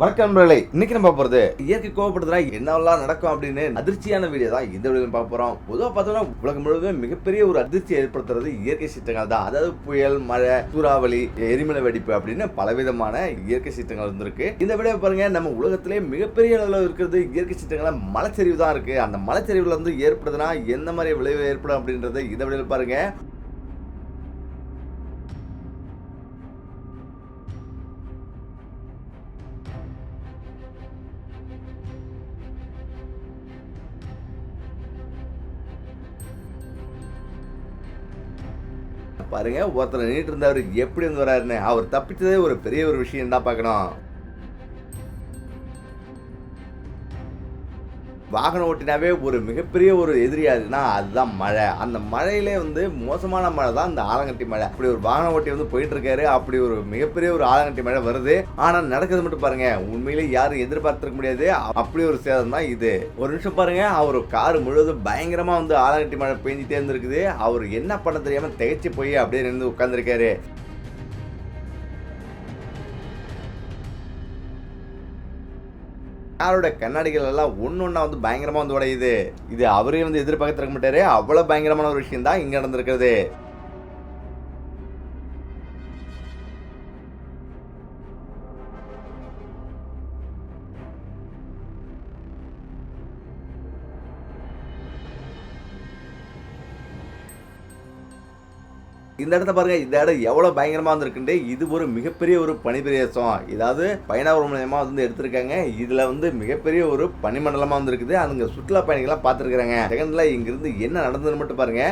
வணக்கம் நண்பர்களே இன்னைக்கு நம்ம பார்க்க போறது இயற்கை கோவப்படுதுனா என்னெல்லாம் நடக்கும் அப்படின்னு அதிர்ச்சியான வீடியோ தான் இந்த வீடியோ பார்க்க போறோம். பொதுவாக பார்த்தோம்னா உலகம் முழுவதும் மிகப்பெரிய ஒரு அதிர்ச்சி ஏற்படுத்துறது இயற்கை சீற்றங்கள் தான். அதாவது புயல் மழை சூறாவளி எரிமலை வெடிப்பு அப்படின்னு பலவிதமான இயற்கை சீற்றங்கள் இருந்திருக்கு. இந்த வீடியோ பாருங்க நம்ம உலகத்திலே மிகப்பெரிய அளவில் இருக்கிறது இயற்கை சீற்றங்கள மலைச்சரிவு தான் இருக்கு. அந்த மலைச்சரிவுல வந்து ஏற்படுதுன்னா எந்த மாதிரி விளைவு ஏற்படும் அப்படின்றத இந்த வீடியோ பாருங்க. பாருங்க. ஒருத்தர் நின்றுட்டு இருந்தவர் எப்படி வந்து வராருன்னு. அவர் தப்பிச்சதே ஒரு பெரிய ஒரு விஷயம் தான் பார்க்கணும்? வாகனம் ஓட்டினாவே ஒரு மிகப்பெரிய ஒரு எதிரியாதுன்னா அதுதான் மழை. அந்த மழையிலே வந்து மோசமான மழை தான் இந்த ஆலங்கட்டி மழை. அப்படி ஒரு வாகனம் ஓட்டி வந்து போயிட்டு இருக்காரு அப்படி ஒரு மிகப்பெரிய ஒரு ஆலங்கட்டி மழை வருது. ஆனால் நடக்கிறது மட்டும் பாருங்க உண்மையிலே யாரும் எதிர்பார்த்திருக்க முடியாது. அப்படி ஒரு சேதம் தான் இது. ஒரு நிமிஷம் பாருங்க அவர் கார் முழுவதும் பயங்கரமாக வந்து ஆலங்கட்டி மழை பெஞ்சிட்டே இருந்திருக்குது. அவர் என்ன பண்ண தெரியாமல் திகைச்சு போய் அப்படியே நின்று உட்காந்துருக்காரு காரோட கண்ணாடிகள் எல்லாம் ஒன்று ஒன்றா வந்து பயங்கரமாக வந்து உடையுது. இது அவரே வந்து எதிர்பார்த்திருக்க மாட்டாரு. அவ்வளோ பயங்கரமான ஒரு விஷயம் தான் இங்கே நடந்திருக்கிறது. இந்த இடத்த பாருங்க இந்த இடம் எவ்வளவு பயங்கரமா வந்திருக்குண்டு இது ஒரு மிகப்பெரிய ஒரு பனிப்பிரதேசம் இதாவது பயணம் மூலயமா வந்து எடுத்திருக்காங்க. இதுல வந்து மிகப்பெரிய ஒரு பனிமண்டலமா வந்திருக்குது. அதுங்க சுற்றுலா பயணிகள்லாம் பார்த்துருக்குறாங்க. செகண்ட்ல இங்கிருந்து என்ன நடந்ததுன்னு மட்டும் பாருங்க.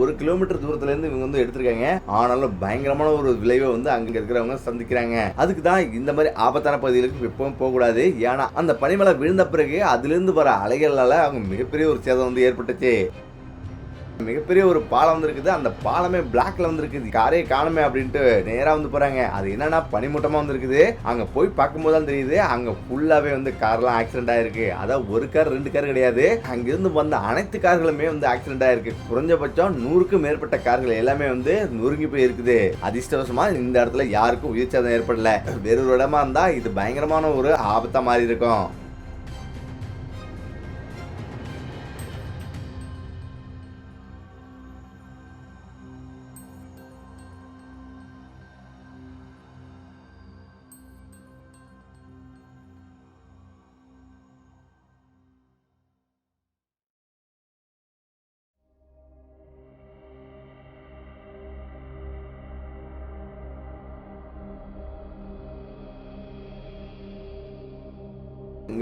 ஒரு கிலோமீட்டர் தூரத்துல இருந்து இவங்க வந்து எடுத்திருக்காங்க. ஆனாலும் பயங்கரமான ஒரு விளைவை வந்து அங்க இருக்கிறவங்க சந்திக்கிறாங்க. அதுக்கு தான் இந்த மாதிரி ஆபத்தான பகுதிகளுக்கு எப்பவும் போகக்கூடாது. ஏன்னா அந்த பனிமலை விழுந்த பிறகு அதுல இருந்து வர அலைகளால அவங்க மிகப்பெரிய ஒரு சேதம் வந்து ஏற்பட்டுச்சு. மிகப்பெரிய ஒரு பாலம் வந்திருக்குது. அந்த பாலமே பிளாக்ல வந்துருக்குது. காரே காணுமே அப்படின்ட்டு நேரா வந்து போறாங்க. அது என்னன்னா பனிமூட்டமா வந்துருக்குது. அங்க போய் பார்க்கும்போது தான் தெரியுது. அங்க ஃபுல்லாவே வந்து கார்லாம் ஆக்சிடென்ட் ஆயிருக்கு. அதான் ஒரு கார் ரெண்டு கார் கிடையாது. அங்கிருந்து வந்த அனைத்து கார்களுமே வந்து ஆக்சிடென்ட் ஆயிருக்கு. குறைஞ்சபட்சம் நூறுக்கும் மேற்பட்ட கார்கள் எல்லாமே வந்து நொறுங்கி போய் இருக்குது அதிர்ஷ்டவசமா இந்த இடத்துல யாருக்கும் உயிர் சேதம் ஏற்படல வேறொரு இடமா இருந்தா இது பயங்கரமான ஒரு ஆபத்தா மாறி இருக்கும்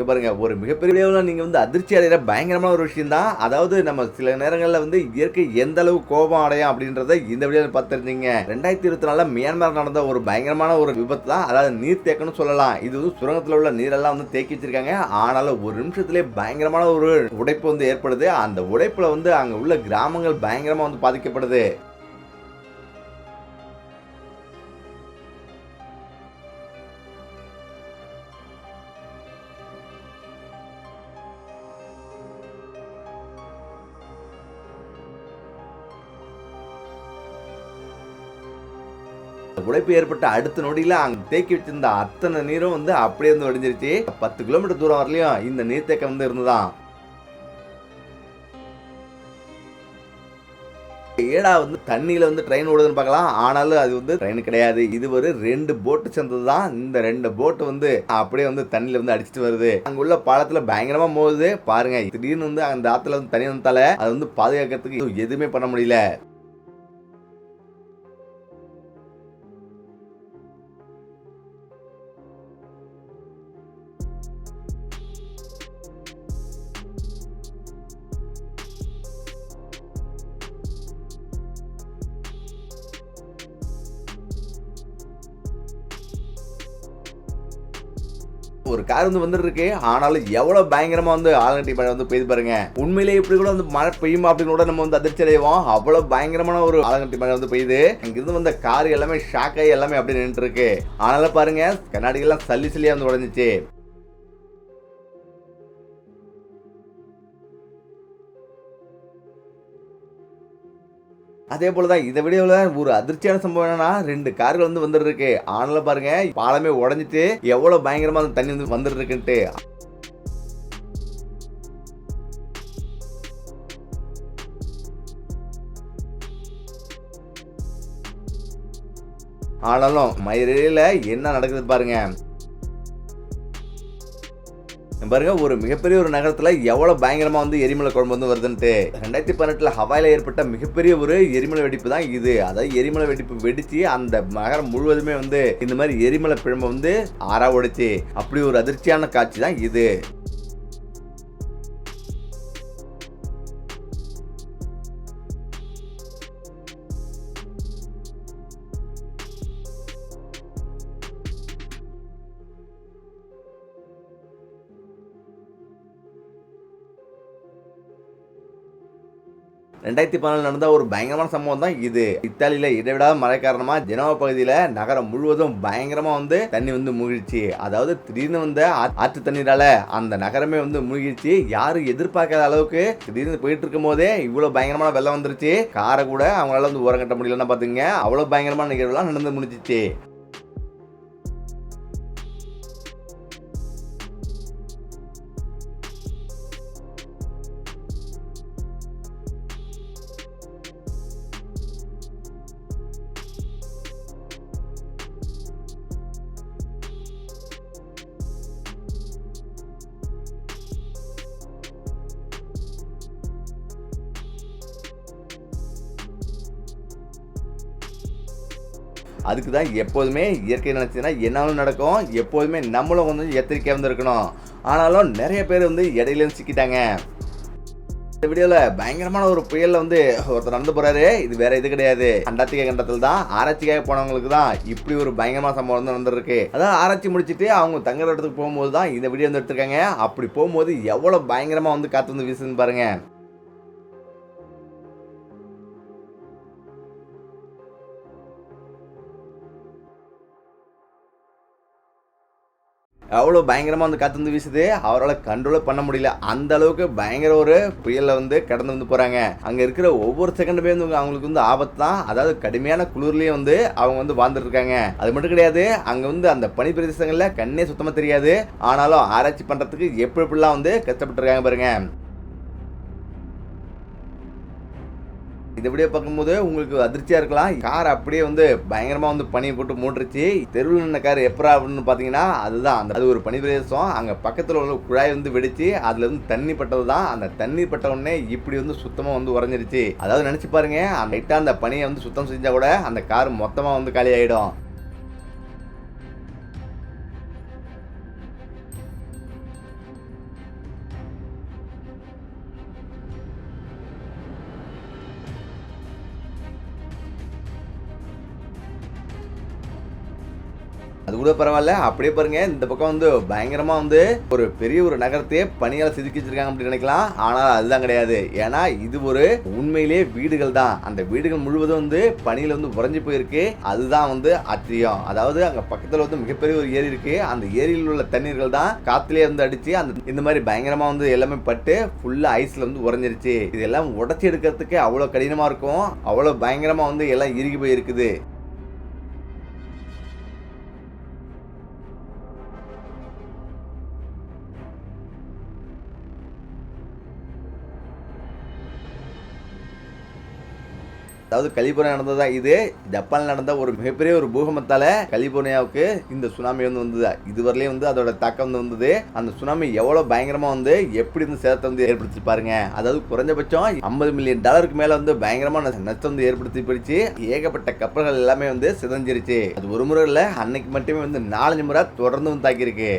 பாருங்கள் ஒரு மிகப்பெரிய அளவுல நீங்கள் வந்து அதிர்ச்சி அடைகிற பயங்கரமான ஒரு விஷயம் தான் அதாவது நம்ம சில நேரங்களில் வந்து இயற்கை எந்த அளவு கோபம் அடையும் அப்படின்றத இந்த வழியாக பார்த்துருந்தீங்க. ரெண்டாயிரத்தி இருபத்தி நாலில் மியான்மர் நடந்த ஒரு பயங்கரமான ஒரு விபத்து தான் அதாவது நீர் தேக்கம்னு சொல்லலாம். இது வந்து சுரங்கத்தில் உள்ள நீரெல்லாம் வந்து தேக்கி வச்சிருக்காங்க. ஆனாலும் ஒரு நிமிஷத்துலேயே பயங்கரமான ஒரு உடைப்பு வந்து ஏற்படுது. அந்த உடைப்பில் வந்து அங்கே உள்ள கிராமங்கள் பயங்கரமாக வந்து பாதிக்கப்படுது. உழைப்பு ஏற்பட்ட அடுத்த நொடியில் அங்கே தேக்கி வச்சிருந்த அத்தனை நீரும் வந்து அப்படியே வந்து வடிஞ்சிருச்சு. பத்து கிலோமீட்டர் தூரம் வரலையும் இந்த நீர்த்தேக்கம் வந்து இருந்துதான். ஏடா வந்து தண்ணியில வந்து ட்ரெயின் ஓடுதுன்னு பார்க்கலாம். ஆனாலும் அது வந்து ட்ரெயின் கிடையாது. இது ஒரு ரெண்டு போட்டு சேர்ந்தது தான் இந்த ரெண்டு போட்டு வந்து அப்படியே வந்து தண்ணியில வந்து அடிச்சிட்டு வருது. அங்க உள்ள பாலத்துல பயங்கரமா மோதுது பாருங்க திடீர்னு வந்து அந்த ஆத்துல வந்து தண்ணி வந்தால அது வந்து பாதுகாக்கிறதுக்கு எதுவுமே பண்ண முடியல. கார் வந்து ஆனாலும் எவ்வளவு பயங்கரமா வந்து ஆலங்கட்டி மழை வந்து பெய்து பாருங்க. உண்மையிலேயே இப்படி கூட வந்து மழை பெய்யுமா அப்படின்னு கூட நம்ம வந்து அதிர்ச்சி அடைவோம். அவ்வளவு பயங்கரமான ஒரு ஆலங்கட்டி மழை வந்து பெய்யுது. அங்கிருந்து வந்த கார் எல்லாமே ஷாக் ஆகி எல்லாமே அப்படியே நின்று இருக்கு. ஆனாலும் பாருங்க கண்ணாடிகள்லாம் சல்லி சல்லியா வந்து உடஞ்சிச்சு. அதே போலதான் இதை விட ஒரு அதிர்ச்சியான சம்பவம் என்னன்னா ரெண்டு கார்கள் வந்து வந்துருக்கு. ஆனல பாருங்க பாலமே உடஞ்சிட்டு எவ்வளவு பயங்கரமா அந்த தண்ணி வந்து வந்துட்டு இருக்குன்ட்டு ஆனாலும் மயிரில என்ன நடக்குது பாருங்க. பாருங்க ஒரு மிகப்பெரிய ஒரு நகரத்தில் எவ்வளோ பயங்கரமாக வந்து எரிமலை குழம்பு வந்து வருதுன்ட்டு. ரெண்டாயிரத்தி பதினெட்டில் ஹவாயில ஏற்பட்ட மிகப்பெரிய ஒரு எரிமலை வெடிப்பு தான் இது. அதாவது எரிமலை வெடிப்பு வெடித்து அந்த நகரம் முழுவதுமே வந்து இந்த மாதிரி எரிமலை பிழம்பு வந்து ஆறா ஓடிச்சு அப்படி ஒரு அதிர்ச்சியான காட்சி தான் இது. ரெண்டாயிரத்தி பதினாலு நடந்த ஒரு பயங்கரமான சம்பவம் தான் இது. இத்தாலியில இடைவிடாத மழை காரணமா ஜெனோவா பகுதியில நகரம் முழுவதும் பயங்கரமா வந்து தண்ணி வந்து மூழ்கிடுச்சு. அதாவது திடீர்னு வந்த ஆ- ஆற்று தண்ணீரால அந்த நகரமே வந்து மூழ்கிடுச்சு. யாரும் எதிர்பார்க்காத அளவுக்கு திடீர்னு போயிட்டு இருக்கும் போதே இவ்வளவு பயங்கரமான வெள்ளம் வந்துருச்சு. காரை கூட அவங்களால வந்து ஓரம் கட்ட முடியலன்னா பாத்துங்க அவ்வளவு பயங்கரமான நிகழ்வுலாம் நடந்து முடிஞ்சிச்சு. அதுக்கு தான் எப்போதுமே இயற்கை நினைச்சுன்னா என்னாலும் நடக்கும் எப்போதுமே நம்மளும் வந்து எச்சரிக்கையாக இருந்திருக்கணும் ஆனாலும் நிறைய பேர் வந்து இடையில சிக்கிட்டாங்க. இந்த வீடியோவில் பயங்கரமான ஒரு புயலில் வந்து ஒருத்தர் நடந்து போகிறாரு இது வேற இது கிடையாது. அண்டார்டிகா கண்டத்தில் தான் ஆராய்ச்சிக்காக போனவங்களுக்கு தான் இப்படி ஒரு பயங்கரமான சம்பவம் வந்து நடந்திருக்கு. அதாவது ஆராய்ச்சி முடிச்சுட்டு அவங்க தங்குற இடத்துக்கு போகும்போது தான் இந்த வீடியோ வந்து எடுத்திருக்காங்க. அப்படி போகும்போது எவ்வளோ பயங்கரமாக வந்து காற்று வந்து வீசுதுன்னு பாருங்கள் அவ்வளோ பயங்கரமாக வந்து காற்று வந்து வீசுது. அவரால் கண்ட்ரோலே பண்ண முடியல. அந்த அளவுக்கு பயங்கர ஒரு புயலில் வந்து கடந்து வந்து போகிறாங்க அங்கே இருக்கிற ஒவ்வொரு செகண்டுமே வந்து அவங்களுக்கு வந்து ஆபத்து தான் அதாவது கடுமையான குளிர்லேயும் வந்து அவங்க வந்து வாழ்ந்துட்டுருக்காங்க அது மட்டும் கிடையாது அங்கே வந்து அந்த பனி பிரதேசங்களில் கண்ணே சுத்தமாக தெரியாது. ஆனாலும் ஆராய்ச்சி பண்ணுறதுக்கு எப்படி எப்படிலாம் வந்து கஷ்டப்பட்டுருக்காங்க பாருங்கள் இந்த வீடியோ பார்க்கும்போது உங்களுக்கு அதிர்ச்சியா இருக்கலாம். கார் அப்படியே வந்து பயங்கரமா வந்து பனியை போட்டு மூட்டுருச்சு தெருவில் நின்ன கார் எப்பரா அப்படின்னு பாத்தீங்கன்னா அதுதான். அந்த அது ஒரு பனி பிரதேசம். அங்க பக்கத்துல உள்ள குழாய் வந்து வெடிச்சு அதுல இருந்து தண்ணி பட்டது தான் அந்த தண்ணி பட்ட உடனே இப்படி வந்து சுத்தமா வந்து உறைஞ்சிருச்சு. அதாவது நினைச்சு பாருங்க அந்த லைட்டா அந்த பனியை வந்து சுத்தம் செஞ்சா கூட அந்த கார் மொத்தமா வந்து காலி ஆயிடும். கூட பரவாயில்ல. அப்படியே பாருங்க இந்த பக்கம் வந்து பயங்கரமா வந்து ஒரு பெரிய ஒரு நகரத்தையே பணியால் செதுக்கி வச்சிருக்காங்க அப்படின்னு நினைக்கலாம். ஆனால் அதுதான் கிடையாது. ஏன்னா இது ஒரு உண்மையிலேயே வீடுகள் தான். அந்த வீடுகள் முழுவதும் வந்து பணியில வந்து உறைஞ்சு போயிருக்கு. அதுதான் வந்து ஆச்சரியம் அதாவது அங்க பக்கத்துல வந்து மிகப்பெரிய ஒரு ஏரி இருக்கு. அந்த ஏரியில் உள்ள தண்ணீர்கள் தான் காத்துலயே வந்து அடிச்சு அந்த இந்த மாதிரி பயங்கரமா வந்து எல்லாமே பட்டு ஃபுல்லா ஐஸ்ல வந்து உறைஞ்சிருச்சு. இதெல்லாம் உடச்சி எடுக்கிறதுக்கு அவ்வளவு கடினமா இருக்கும். அவ்வளவு பயங்கரமா வந்து எல்லாம் இறுகி போயிருக்குது. அதாவது கலிபோர்னியா நடந்ததா? இது ஜப்பானில் நடந்த ஒரு மிகப்பெரிய ஒரு பூகம்பத்தால் கலிபோர்னியாவுக்கு இந்த சுனாமி வந்து வந்தது? இதுவரையிலே வந்து அதோட தாக்கம் வந்து வந்தது. அந்த சுனாமி எவ்வளவு பயங்கரமா வந்து எப்படி இருந்து சேதத்தை வந்து ஏற்படுத்தி பாருங்க. அதாவது குறைஞ்சபட்சம் ஐம்பது மில்லியன் டாலருக்கு மேல வந்து பயங்கரமான நஷ்டம் வந்து ஏற்படுத்தி போயிடுச்சு. ஏகப்பட்ட கப்பல்கள் எல்லாமே வந்து சிதஞ்சிருச்சு. அது ஒரு முறை இல்லை அன்னைக்கு மட்டுமே வந்து நாலஞ்சு முறை தொடர்ந்து வந்து தாக்கியிருக்கு.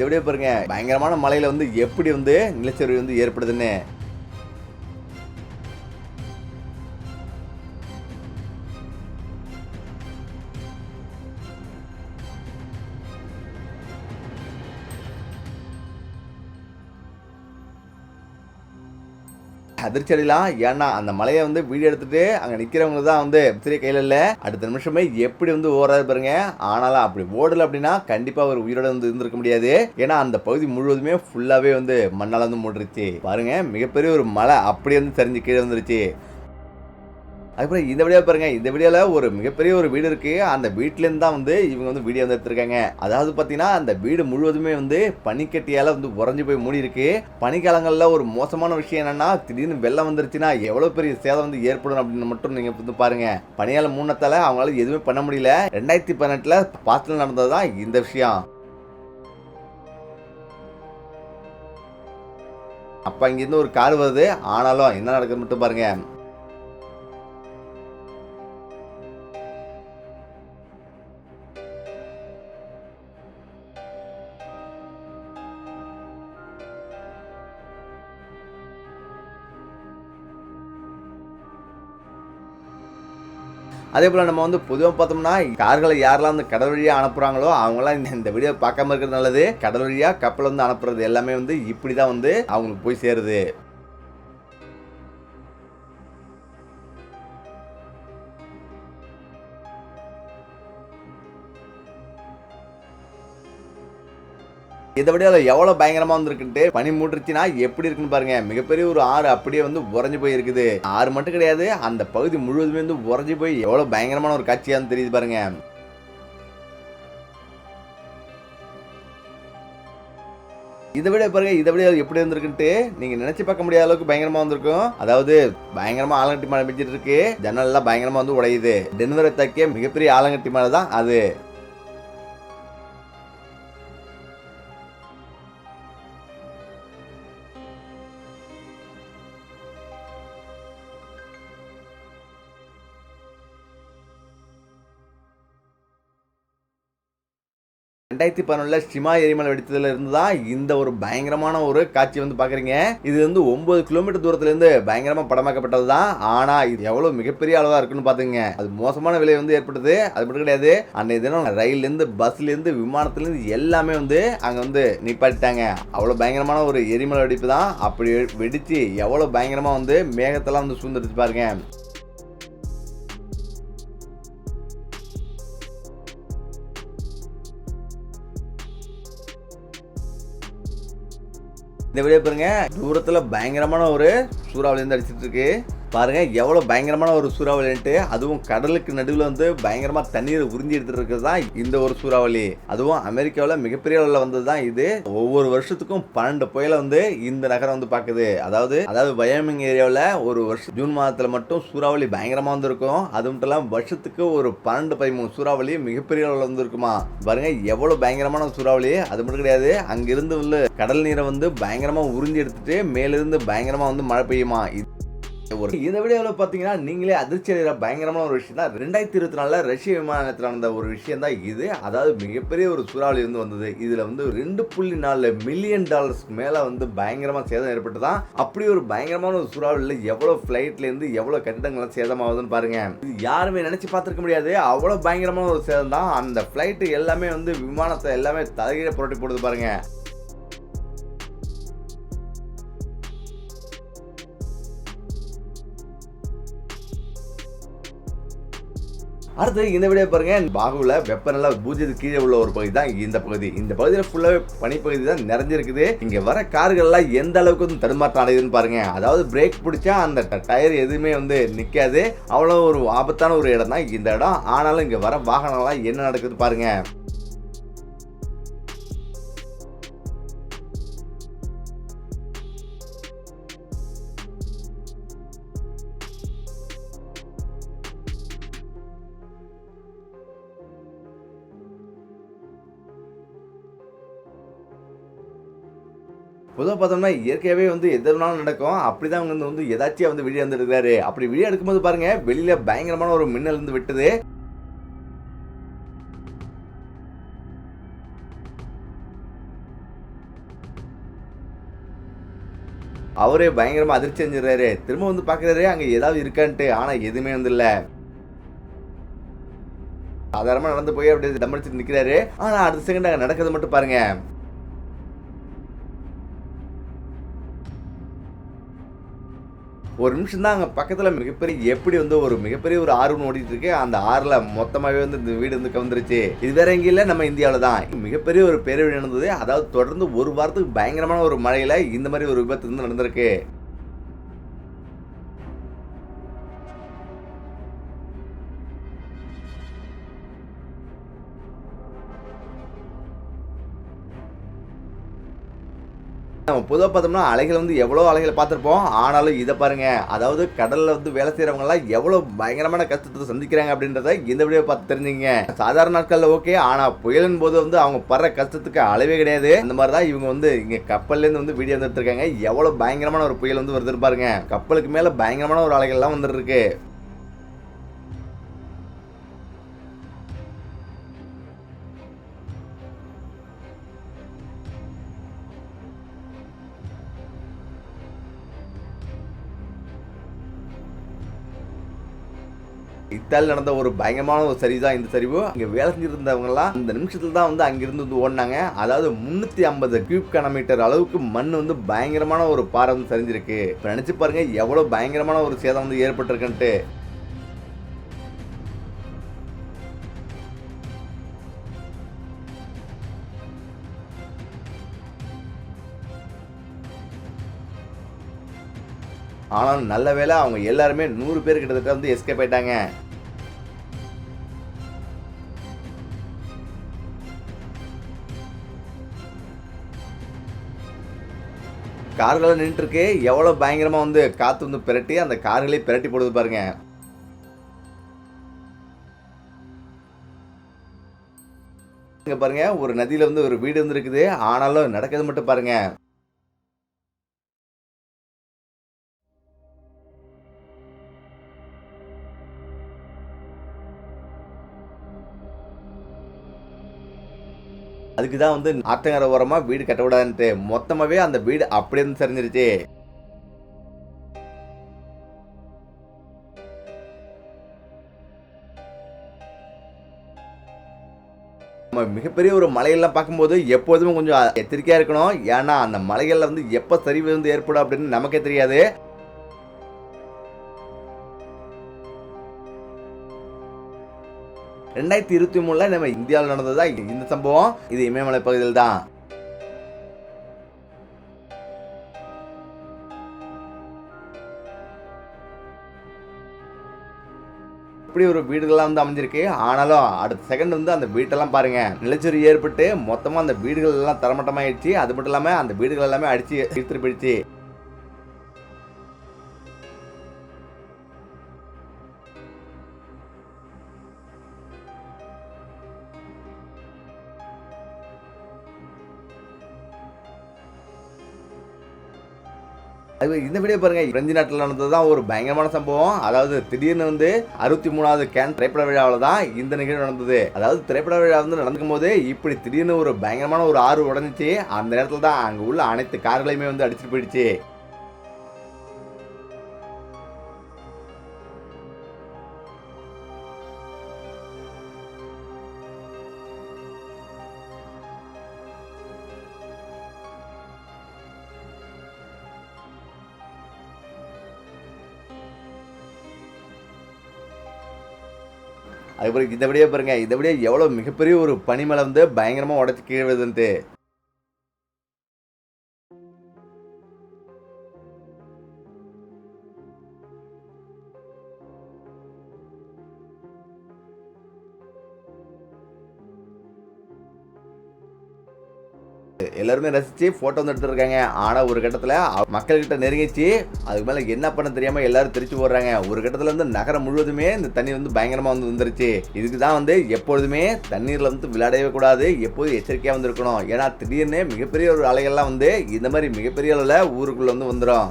இந்த வீடியோ பாருங்க. பயங்கரமான மலையில வந்து எப்படி வந்து நிலச்சரிவு வந்து ஏற்படுதுன்னு அதிர்ச்சி அடையலாம் ஏன்னா அந்த மலையை வந்து வீடியோ எடுத்துட்டு அங்க நிக்கிறவங்க தான் வந்து சிறிய கையில இல்ல. அடுத்த நிமிஷமே எப்படி வந்து ஓடுறாரு பாருங்க. ஆனாலும் அப்படி ஓடல அப்படின்னா கண்டிப்பா அவர் உயிரோட வந்து இருந்திருக்க முடியாது. ஏன்னா அந்த பகுதி முழுவதுமே ஃபுல்லாவே வந்து மண்ணால வந்து மூடிருச்சு பாருங்க மிகப்பெரிய ஒரு மலை அப்படியே வந்து தெரிஞ்சு கீழே வந்துருச்சு. அதுக்கப்புறம் இந்த வீடியோ பாருங்க இந்த வீடியோவில் ஒரு மிகப்பெரிய ஒரு வீடு இருக்கு. அந்த வீட்டிலேருந்து தான் வந்து இவங்க வந்து வீடியோ வந்து எடுத்திருக்காங்க. அதாவது பார்த்தீங்கன்னா அந்த வீடு முழுவதுமே வந்து பனிக்கட்டியால் வந்து உறைஞ்சு போய் மூடி இருக்கு. பனிக்காலங்களில் ஒரு மோசமான விஷயம் என்னன்னா திடீர்னு வெள்ளம் வந்துருச்சுன்னா எவ்வளோ பெரிய சேதம் வந்து ஏற்படும் அப்படின்னு மட்டும் நீங்கள் வந்து பாருங்க. பனியால் மூணத்தால் அவங்களால எதுவுமே பண்ண முடியல. ரெண்டாயிரத்தி பதினெட்டில் பாத்தில் நடந்தது தான் இந்த விஷயம். அப்போ இங்கேருந்து ஒரு கார் வருது. ஆனாலும் என்ன நடக்குது மட்டும் பாருங்க. அதே போல் நம்ம வந்து பொதுவாக பார்த்தோம்னா கார்களை யாரெல்லாம் வந்து கடல் வழியாக அனுப்புகிறாங்களோ அவங்களாம் இந்த- வீடியோ பார்க்காம இருக்கிறது நல்லது. கடல் வழியாக கப்பல் வந்து அனுப்புறது எல்லாமே வந்து இப்படி தான் வந்து அவங்களுக்கு போய் சேருது. இதை விட அதுல எவ்வளோ பயங்கரமாக வந்திருக்குன்ட்டு பனி மூட்டுருச்சுன்னா எப்படி இருக்குன்னு பாருங்க. மிகப்பெரிய ஒரு ஆறு அப்படியே வந்து உறைஞ்சு போயிருக்குது. ஆறு மட்டும் கிடையாது அந்த பகுதி முழுவதுமே வந்து உறைஞ்சு போய் எவ்வளோ பயங்கரமான ஒரு காட்சியாக தெரியுது பாருங்க. இதை விட பாருங்க இதை விட எப்படி வந்திருக்குன்ட்டு நீங்க நினைச்சு பார்க்க முடியாத அளவுக்கு பயங்கரமா வந்திருக்கும். அதாவது பயங்கரமா ஆலங்கட்டி மழை பெஞ்சிட்டு இருக்கு. ஜன்னல் எல்லாம் பயங்கரமா வந்து உடையுது. டென்வரை தக்கிய மிகப்பெரிய ஆலங்கட்டி மழை தான் அது. ரெண்டாயிரத்தி பதினொன்றில் ஷிமா எரிமலை வெடித்ததுல இருந்து தான் இந்த ஒரு பயங்கரமான ஒரு காட்சி வந்து பார்க்குறீங்க இது வந்து ஒன்பது கிலோமீட்டர் தூரத்துலேருந்து பயங்கரமாக படமாக்கப்பட்டது தான். ஆனால் இது எவ்வளோ மிகப்பெரிய அளவாக இருக்குன்னு பார்த்துங்க அது மோசமான விலை வந்து ஏற்பட்டது. அது மட்டும் கிடையாது அன்றைய தினம் ரயிலேருந்து பஸ்லேருந்து விமானத்துலேருந்து எல்லாமே வந்து அங்கே வந்து நிப்பாட்டிட்டாங்க. அவ்வளோ பயங்கரமான ஒரு எரிமலை வெடிப்பு தான். அப்படி வெடித்து எவ்வளோ பயங்கரமாக வந்து மேகத்தெல்லாம் வந்து சூழ்ந்துருச்சு பாருங்க. இந்த வீடியோ பாருங்க. தூரத்துல பயங்கரமான ஒரு சூறாவளி இருந்து அடிச்சிட்டு இருக்கு. பாருங்கள் எவ்வளோ பயங்கரமான ஒரு சூறாவளின்ட்டு அதுவும் கடலுக்கு நடுவில் வந்து பயங்கரமாக தண்ணீர் உறிஞ்சி எடுத்துகிட்டு இருக்கிறது தான் இந்த ஒரு சூறாவளி. அதுவும் அமெரிக்காவில் மிகப்பெரிய அளவில் வந்தது தான் இது. ஒவ்வொரு வருஷத்துக்கும் பன்னெண்டு புயலை வந்து இந்த நகரம் வந்து பார்க்குது. அதாவது அதாவது வயமிங் ஏரியாவில் ஒரு வருஷம் ஜூன் மாதத்தில் மட்டும் சூறாவளி பயங்கரமாக வந்திருக்கும். அது மட்டும் இல்லாமல் வருஷத்துக்கு ஒரு பன்னெண்டு பதிமூணு சூறாவளி மிகப்பெரிய அளவில் வந்திருக்குமா? பாருங்க எவ்வளோ பயங்கரமான சூறாவளி. அது மட்டும் கிடையாது அங்கிருந்து உள்ள கடல் நீரை வந்து பயங்கரமாக உறிஞ்சி எடுத்துட்டு மேலிருந்து பயங்கரமாக வந்து மழை பெய்யுமா? இது ஒரு இதை விட பார்த்தீங்கன்னா நீங்களே அதிர்ச்சி அடைகிற பயங்கரமான ஒரு விஷயம் தான். ரெண்டாயிரத்தி இருபத்தி நாலில் ரஷ்ய விமானத்தில் நடந்த ஒரு விஷயம் தான் இது. அதாவது மிகப்பெரிய ஒரு சூறாவளி வந்து வந்தது. இதில் வந்து ரெண்டு புள்ளி நாலு மில்லியன் டாலர்ஸ் மேலே வந்து பயங்கரமாக சேதம் ஏற்பட்டு தான் அப்படி ஒரு பயங்கரமான ஒரு சூறாவளியில் எவ்வளோ ஃப்ளைட்லேருந்து எவ்வளோ கட்டிடங்கள்லாம் சேதமாகுதுன்னு பாருங்கள் இது யாருமே நினச்சி பார்த்துருக்க முடியாது. அவ்வளோ பயங்கரமான ஒரு சேதம் தான். அந்த ஃப்ளைட்டு எல்லாமே வந்து விமானத்தை எல்லாமே தலைகீழ புரட்டி போடுது பாருங்கள் அடுத்து இந்த வீடியோ பாருங்க. பாகுல வெப்பநிலை பூஜ்ஜியத்துக்கு கீழே உள்ள ஒரு பகுதி தான் இந்த பகுதி. இந்த பகுதியில் ஃபுல்லாகவே பனிப்பகுதி தான் நிறைஞ்சிருக்குது. இங்க வர கார்கள்லாம் எந்த அளவுக்கு வந்து தடுமாற்றம் அடையுதுன்னு பாருங்க. அதாவது பிரேக் பிடிச்சா அந்த டயர் எதுவுமே வந்து நிற்காது அவ்வளோ ஒரு ஆபத்தான ஒரு இடம் தான் இந்த இடம். ஆனாலும் இங்கே வர வாகனம்லாம் என்ன நடக்குது பாருங்க. பொதுவாக பார்த்தோம்னா இயற்கையாகவே வந்து எதுனாலும் நடக்கும். அப்படி தான் வந்து வந்து எதாச்சியாக வந்து வெளியே எடுக்கிறாரு அப்படி வெளியே எடுக்கும்போது பாருங்கள் வெளியில் பயங்கரமான ஒரு மின்னல் இருந்து விட்டது. அவரே பயங்கரமாக அதிர்ச்சி அடைஞ்சிடுறாரு. திரும்ப வந்து பார்க்குறாரு அங்கே ஏதாவது இருக்கான்ட்டு. ஆனால் எதுவுமே வந்து இல்லை. சாதாரணமாக நடந்து போய் அப்படியே தம்படிச்சு நிற்கிறாரு ஆனால் அடுத்த செகண்ட் அங்கே நடக்கிறது மட்டும் பாருங்கள் ஒரு நிமிஷம் தான் அங்கே பக்கத்தில் மிகப்பெரிய எப்படி வந்து ஒரு மிகப்பெரிய ஒரு ஆறு ஓடிட்டு இருக்கு அந்த ஆறில் மொத்தமாகவே வந்து இந்த வீடு வந்து கவுந்துருச்சு. இது வேற எங்கேயும் இல்லை நம்ம இந்தியாவில் தான் மிகப்பெரிய ஒரு பேரழிவு நடந்தது அதாவது தொடர்ந்து ஒரு வாரத்துக்கு பயங்கரமான ஒரு மழையில் இந்த மாதிரி ஒரு விபத்து வந்து நடந்திருக்கு. நம்ம பொதுவாக பார்த்தோம்னா அலைகள் வந்து எவ்வளோ அலைகளை பார்த்துருப்போம். ஆனாலும் இதை பாருங்கள் அதாவது கடலில் வந்து வேலை செய்கிறவங்கலாம் எவ்வளோ பயங்கரமான கஷ்டத்தை சந்திக்கிறாங்க அப்படின்றத இந்த வீடியோ பார்த்து தெரிஞ்சுங்க. சாதாரண நாட்களில் ஓகே. ஆனால் புயலின் போது வந்து அவங்க படுற கஷ்டத்துக்கு அளவே கிடையாது. இந்த மாதிரி தான் இவங்க வந்து இங்கே கப்பல்லேருந்து வந்து வீடியோ வந்து எடுத்திருக்காங்க எவ்வளோ பயங்கரமான ஒரு புயல் வந்து வருது பாருங்க. கப்பலுக்கு மேலே பயங்கரமான ஒரு அலைகள்லாம் வந்துட்டு இருக்கு. இத்தாலியில் நடந்த ஒரு பயங்கரமான ஒரு சரி தான் இந்த சரிவு. இங்கே வேலை செஞ்சிருந்தவங்கலாம் இந்த நிமிஷத்தில் தான் வந்து அங்கிருந்து வந்து ஓடினாங்க. அதாவது முந்நூற்றி ஐம்பது கியூப் கனமீட்டர் அளவுக்கு மண் வந்து பயங்கரமான ஒரு பாறை வந்து சரிஞ்சிருக்கு. இப்போ நினச்சி பாருங்கள் எவ்வளோ பயங்கரமான ஒரு சேதம் வந்து ஏற்பட்டிருக்குன்ட்டு. ஆனால் நல்ல வேலை அவங்க எல்லாருமே நூறு பேர் கிட்டத்தட்ட வந்து எஸ்கேப் ஆயிட்டாங்க. கார்களை நின்றுட்டு எவ்வளோ பயங்கரமாக வந்து காற்று வந்து பிரட்டி அந்த கார்களே பிரட்டி போடுது பாருங்க. இங்கே பாருங்க ஒரு நதியில் வந்து ஒரு வீடு வந்து இருக்குது ஆனாலும் நடக்கிறது மட்டும் பாருங்கள் அதுக்கு தான் வந்து ஆத்தங்கர ஓரமாக வீடு கட்டக்கூடாதுன்ட்டு. மொத்தமாகவே அந்த வீடு அப்படியே இருந்து சரிஞ்சிருச்சு. நம்ம மிகப்பெரிய ஒரு மலையெல்லாம் பார்க்கும்போது எப்போதுமே கொஞ்சம் எச்சரிக்கையாக இருக்கணும். ஏன்னா அந்த மலைகள்ல வந்து எப்போ சரிவு வந்து ஏற்படும் அப்படின்னு நமக்கே தெரியாது. ரெண்டாயிரத்தி இருபத்தி மூணுல நம்ம இந்தியாவில் நடந்ததா இந்த சம்பவம் இது இமயமலை பகுதியில் தான் இப்படி ஒரு வீடுகள்லாம் வந்து அமைஞ்சிருக்கு. ஆனாலும் அடுத்த செகண்ட் வந்து அந்த வீட்டெல்லாம் பாருங்க. நிலச்சரி ஏற்பட்டு மொத்தமா அந்த வீடுகள் எல்லாம் தரமட்டமாயிடுச்சு. அது மட்டும் இல்லாம அந்த வீடுகள் எல்லாமே அடிச்சு எடுத்துட்டு போயிடுச்சு. அது இந்த வீடியோ பாருங்க பிரெஞ்சு நாட்டில் நடந்தது தான் ஒரு பயங்கரமான சம்பவம். அதாவது திடீர்னு வந்து அறுபத்தி மூணாவது கேன் திரைப்பட விழாவில் தான் இந்த நிகழ்வு நடந்தது. அதாவது திரைப்பட விழா வந்து நடக்கும் போது இப்படி திடீர்னு ஒரு பயங்கரமான ஒரு ஆறு உடஞ்சிச்சு. அந்த நேரத்தில் தான் அங்கே உள்ள அனைத்து கார்களையுமே வந்து அடிச்சுட்டு போயிடுச்சு. அதுக்கப்புறம் இதை விட பாருங்க இதை விட எவ்வளோ மிகப்பெரிய ஒரு பனிமலை வந்து பயங்கரமாக உடச்சி கீழே விழுதுன்ட்டு. எல்லாருமே ரசித்து ஃபோட்டோ வந்து எடுத்துருக்காங்க. ஆனால் ஒரு கட்டத்தில் மக்கள்கிட்ட நெருங்கிச்சு. அதுக்கு மேலே என்ன பண்ண தெரியாமல் எல்லாரும் திருச்சி போடுறாங்க ஒரு கட்டத்தில் வந்து நகரம் முழுவதுமே இந்த தண்ணி வந்து பயங்கரமாக வந்து வந்துருச்சு. இதுக்கு தான் வந்து எப்பொழுதுமே தண்ணீரில் வந்து விளையாடவே கூடாது. எப்போதும் எச்சரிக்கையாக வந்திருக்கணும் ஏன்னா திடீர்னு மிகப்பெரிய ஒரு அலைகள்லாம் வந்து இந்த மாதிரி மிகப்பெரிய அளவில் ஊருக்குள்ளே வந்து வந்துடும்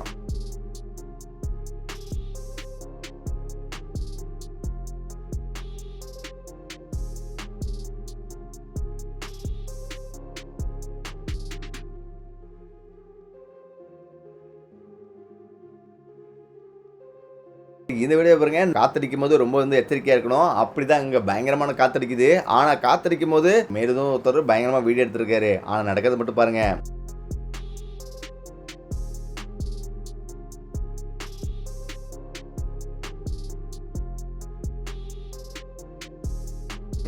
இந்த வீடியோ பாருங்க. காத்தடிக்கும் போது ரொம்ப வந்து எச்சரிக்கையா இருக்கணும். அப்படிதான் இங்க பயங்கரமான காத்தடிக்குது. ஆனா காத்தடிக்கும் போது மேலும் ஒருத்தர் பயங்கரமா வீடியோ எடுத்திருக்காரு. ஆனா நடக்கிறது மட்டும் பாருங்க.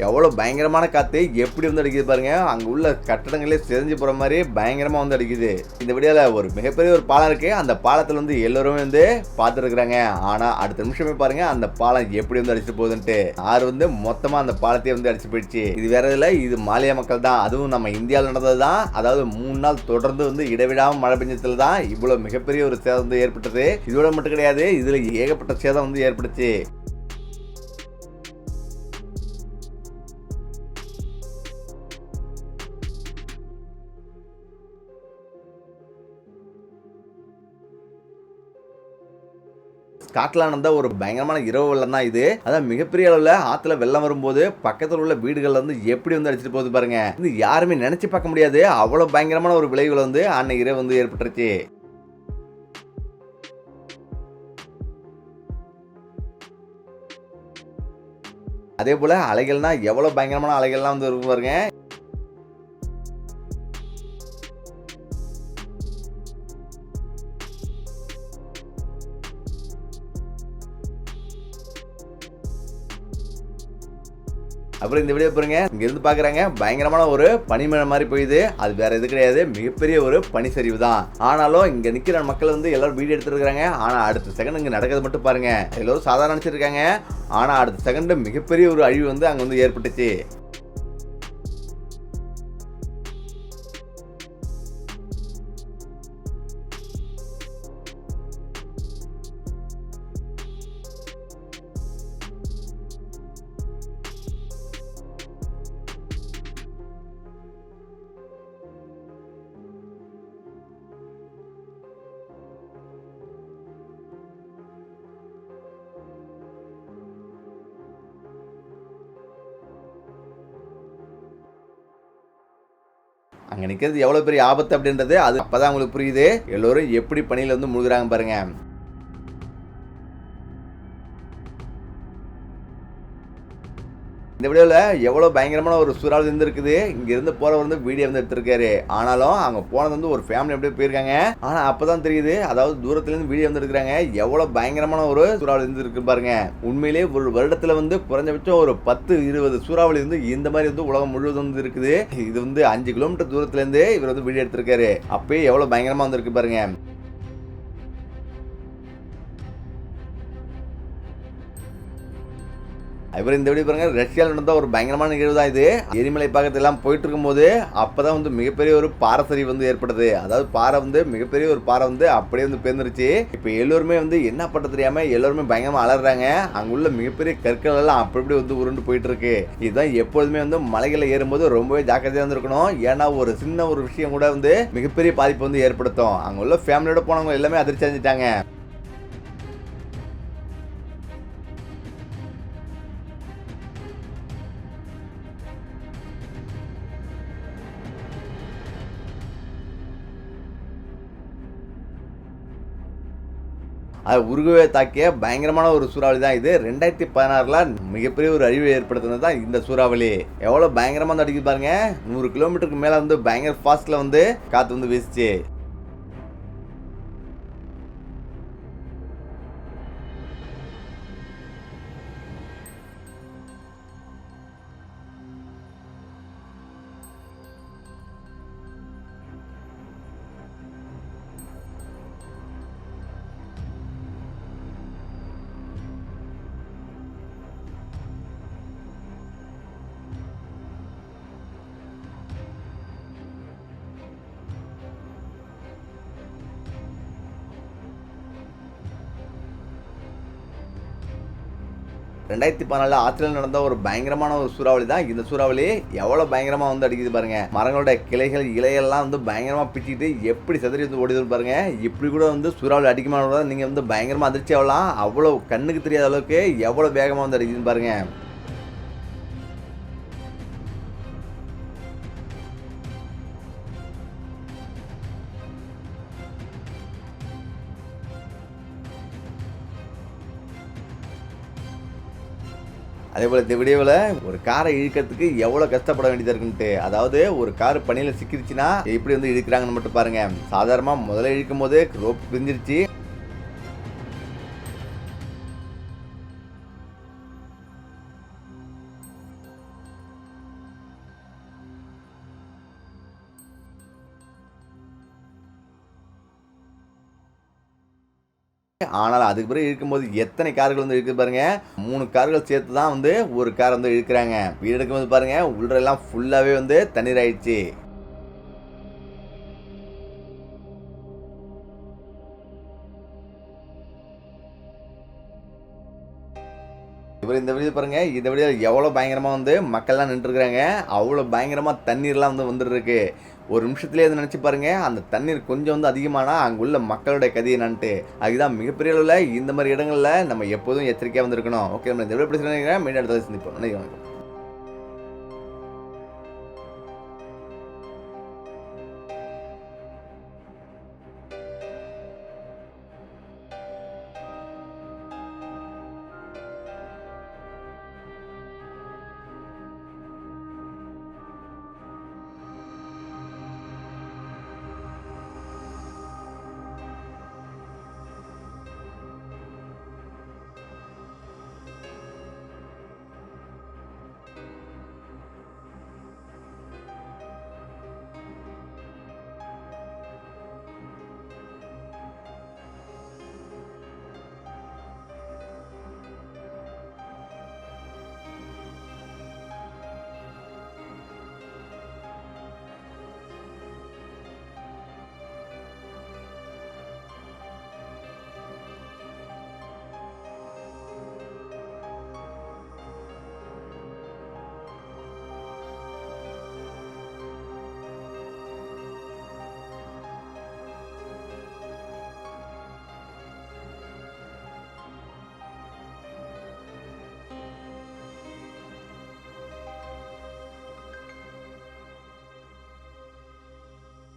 எவ்வளோ பயங்கரமான காற்று எப்படி வந்து அடிக்குது பாருங்க. அங்கே உள்ள கட்டடங்களே செறிஞ்சு போகிற மாதிரி பயங்கரமாக வந்து அடிக்குது. இந்த வீடியோல ஒரு மிகப்பெரிய ஒரு பாலம் இருக்குது அந்த பாலத்தில் வந்து எல்லோருமே வந்து பார்த்துருக்குறாங்க. ஆனால் அடுத்த நிமிஷமே பாருங்கள் அந்த பாலம் எப்படி வந்து அடிச்சுட்டு போகுதுன்ட்டு. ஆறு வந்து மொத்தமாக அந்த பாலத்தையே வந்து அடிச்சு போயிடுச்சு. இது வேற இல்லை இது மாலிய மக்கள் தான். அதுவும் நம்ம இந்தியாவில் நடந்தது தான் அதாவது மூணு நாள் தொடர்ந்து வந்து இடைவிடாமல் மழை பெஞ்சதுல தான் இவ்வளோ மிகப்பெரிய ஒரு சேதம் வந்து ஏற்பட்டது. இதோட மட்டும் கிடையாது இதில் ஏகப்பட்ட சேதம் வந்து ஏற்பட்டுச்சு. ஸ்காட்லாந்து தான் ஒரு பயங்கரமான இரவு வெள்ளம் தான் இது. அதான் மிகப்பெரிய அளவில் ஆற்றுல வெள்ளம் வரும்போது பக்கத்தில் உள்ள வீடுகள் வந்து எப்படி வந்து அடிச்சிட்டு போகுது பாருங்க. இது யாருமே நினைச்சு பார்க்க முடியாது. அவ்வளோ பயங்கரமான ஒரு விளைவுகள் வந்து அன்னைக்கு இரவு வந்து ஏற்பட்டுருச்சு. அதே போல அலைகள்னா எவ்வளோ பயங்கரமான அலைகள்லாம் வந்து இருக்கும் பாருங்க. அப்புறம் இந்த வீடியோ பாருங்க. இங்க இருந்து பாக்குறாங்க. பயங்கரமான ஒரு பனிமழை மாதிரி போயுது அது வேற எது கிடையாது. மிகப்பெரிய ஒரு பனிச்சரிவு தான். ஆனாலும் இங்க நிக்கிற மக்கள் வந்து எல்லாரும் வீடியோ எடுத்துருக்காங்க ஆனா அடுத்த செகண்ட் இங்க நடக்கிறது மட்டும் பாருங்க. எல்லாரும் சாதாரண நினைச்சிருக்காங்க ஆனா அடுத்த செகண்ட் மிகப்பெரிய ஒரு அழிவு வந்து அங்க வந்து ஏற்பட்டுச்சு. அங்கே நிற்கிறது எவ்வளோ பெரிய ஆபத்து அப்படின்றது அது அப்பதான் உங்களுக்கு புரியுது. எல்லோரும் எப்படி பணியில் வந்து முழுகிறாங்க பாருங்கள் இந்த வீடியோவில் எவ்வளோ பயங்கரமான ஒரு சூறாவளி இருந்து இருக்குது இங்கேருந்து போகிறவர் வந்து வீடியோ வந்து எடுத்திருக்காரு. ஆனாலும் அங்கே போனது வந்து ஒரு ஃபேமிலி அப்படியே போயிருக்காங்க. ஆனால் அப்போ தான் தெரியுது அதாவது தூரத்துலேருந்து வீடியோ வந்து எடுக்கிறாங்க எவ்வளோ பயங்கரமான ஒரு சூறாவளி இருந்துருக்கு பாருங்க. உண்மையிலேயே ஒரு வருடத்தில் வந்து குறைஞ்சபட்சம் ஒரு பத்து இருபது சூறாவளி வந்து இந்த மாதிரி வந்து உலகம் முழுவதும் வந்து இருக்குது இது வந்து அஞ்சு கிலோமீட்டர் தூரத்துலேருந்து இவர் வந்து வீடியோ எடுத்திருக்காரு. அப்பயே எவ்வளோ பயங்கரமாக வந்திருக்கு பாருங்க. இவர் இந்த வீடியோ பாருங்க ரஷ்யாவில் நடந்த ஒரு பயங்கரமான நிகழ்வு தான் இது. எரிமலை பக்கத்தெல்லாம் போயிட்டு இருக்கும்போது அப்பதான் வந்து மிகப்பெரிய ஒரு பாரசரி வந்து ஏற்படுது அதாவது பாறை வந்து மிகப்பெரிய ஒரு பாறை வந்து அப்படியே வந்து பேர்ந்துருச்சு இப்போ எல்லோருமே வந்து என்ன பண்ண தெரியாம எல்லோருமே பயங்கரமாக அலறாங்க. அங்குள்ள மிகப்பெரிய கற்கள் எல்லாம் அப்படி இப்படி வந்து உருண்டு போயிட்டு இருக்கு இதுதான் எப்பொழுதுமே வந்து மலைகளை ஏறும்போது ரொம்பவே ஜாக்கிரதையாக வந்து இருக்கணும் ஏன்னா ஒரு சின்ன ஒரு விஷயம் கூட வந்து மிகப்பெரிய பாதிப்பு வந்து ஏற்படுத்தும். அங்குள்ள ஃபேமிலியோட போனவங்க எல்லாமே அதிர்ச்சி அடைஞ்சிட்டாங்க. அது உருகவே தாக்கிய பயங்கரமான ஒரு சூறாவளி தான் இது. ரெண்டாயிரத்தி பதினாறில் மிகப்பெரிய ஒரு அழிவை ஏற்படுத்தினது தான் இந்த சூறாவளி. எவ்வளோ பயங்கரமாக வந்து அடிக்குது பாருங்க. நூறு கிலோமீட்டருக்கு மேலே வந்து பயங்கர ஃபாஸ்ட்டில் வந்து காற்று வந்து வீசிச்சு. ரெண்டாயிரத்தி பதினாலு ஆத்திரத்தில் நடந்த ஒரு பயங்கரமான ஒரு சூறாவளி தான். இந்த சூறாவளி எவ்வளோ பயங்கரமாக வந்து அடிக்குது பாருங்க. மரங்களோட கிளைகள் இலையெல்லாம் வந்து பயங்கரமாக பிச்சுக்கிட்டு எப்படி செதறி வந்து ஓடிது பாருங்க. இப்படி கூட வந்து சூறாவளி அடிக்குமான நீங்கள் வந்து பயங்கரமாக அதிர்ச்சி ஆகலாம். அவ்வளோ கண்ணுக்கு தெரியாத அளவுக்கு எவ்வளோ வேகமாக வந்து அடிக்குதுன்னு பாருங்க. அதே போல் இந்த வீடியோவில் ஒரு காரை இழுக்கிறதுக்கு எவ்வளோ கஷ்டப்பட வேண்டியதாக இருக்குன்ட்டு அதாவது ஒரு கார் பணியில் சிக்கிருச்சுன்னா எப்படி வந்து இழுக்கிறாங்கன்னு மட்டும் பாருங்க. சாதாரணமாக முதல்ல இழுக்கும் போது ரோப் பிரிஞ்சிருச்சு. ஆனால் அதுக்கு பிறகு இழுக்கும்போது எத்தனை கார்கள் வந்து இழுக்குது பாருங்கள் மூணு கார்கள் சேர்த்து தான் வந்து ஒரு கார் வந்து இழுக்கிறாங்க. வீடு எடுக்கும்போது பாருங்கள் உள்ளரெல்லாம் ஃபுல்லாகவே வந்து தண்ணீர் ஆயிடுச்சு. இவர் இந்த வீடியோ பாருங்க இந்த வீடியோ எவ்வளோ பயங்கரமாக வந்து மக்கள்லாம் நின்றுருக்குறாங்க. அவ்வளோ பயங்கரமாக தண்ணீர்லாம் வந்து வந்துட்டுருக்கு ஒரு நிமிஷத்துலேயே அதை நினச்சி பாருங்கள் அந்த தண்ணீர் கொஞ்சம் வந்து அதிகமானால் அங்கே உள்ள மக்களுடைய கதி என்னன்ட்டு. அதுதான் மிகப்பெரிய அளவில் இந்த மாதிரி இடங்களில் நம்ம எப்போதும் எச்சரிக்கையாக வந்திருக்கணும். ஓகே நம்ம இந்த வீடியோ பிடிச்சிருந்தீங்கன்னா மீண்டும் அடுத்த சந்திப்போம். நன்றி